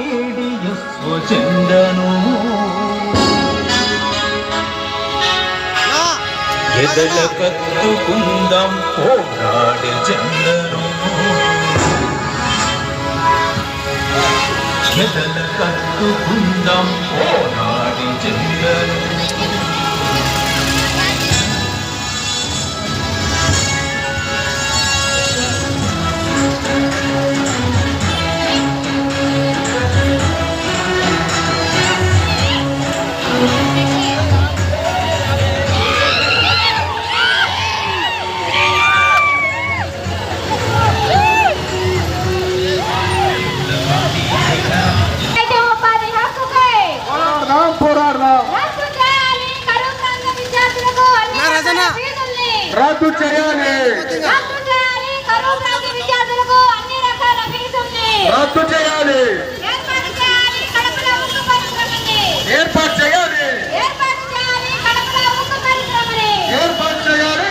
వీడియు స్వచందను ఎదల కత్తుకుందాం పోరాడి చందను. ఎదల కత్తుకుందాం పోరాడి చందను. నిరసన రద్దు చేయాలి. రద్దు చేయాలి. ఏర్పాటు చేయాలి. ఏర్పాటు చేయాలి.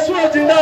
That's what? I